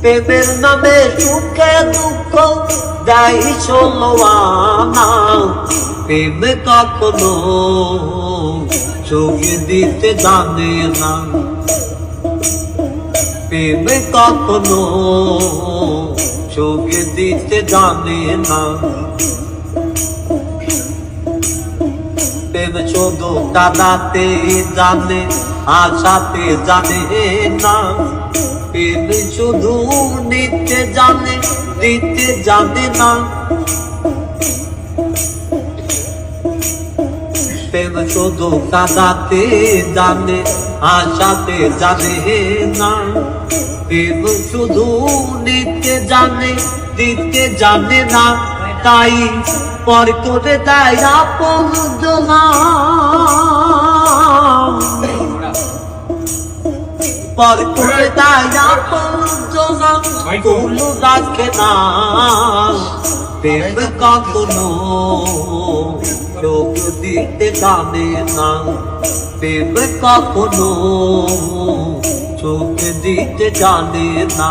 প্রেমের নামে সুখে দুঃখ যাই চলো আনা। প্রেম কখনো চোখে দিতে জানে না। প্রেম কখনো চোখে দিতে জানে না। প্রেম শুধু কাদাতে জানে, আশাতে জানে না। প্রেম শুধু নিতে জানে, দিতে জানে না। প্রেম শুধু কাদাতে জানে আশাতে জানে না। প্রেম শুধু নিতে জানে, দিতে জানে না। তাই পর করে দেয় আপন জনা পর করে দেয় জনা কোনো রাখে না প্রেম কখনো চোখ দিতে জানে না। প্রেম কখনো চোখ দিতে জানে না।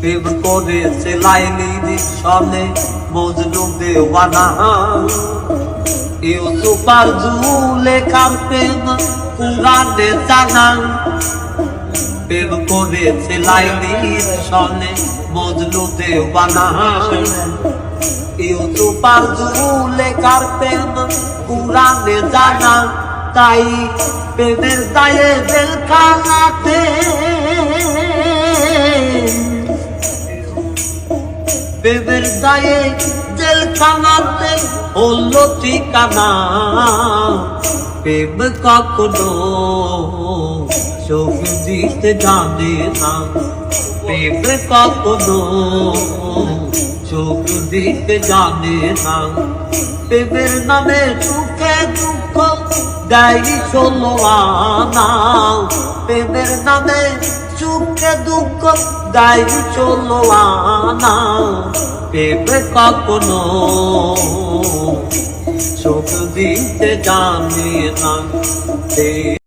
প্রেম করে সেলাইনি সনে মজনু দেওয়ানা। ইউসুফার জুলে খার প্রেম পুরানে জানা প্রেম করে সেলাইনি সনে মজনু দেওয়ানা ইউসুফার জুলে খার প্রেম পুরানে জানা তাই প্রেমের দায়ে বেল বেবের দায়ে জেলখানাতে হলো ঠিকানা। প্রেম কখনো চোখ দিতে জানে না। প্রেম কখনো চোখ দিতে জানে না। প্রেমের নামে সুখে দুঃখ গাই চলো আনা। প্রেমের নামে সুখে দুঃখ গাই চলো আনা। পেপে কখনো চোখ দিতে জানি না।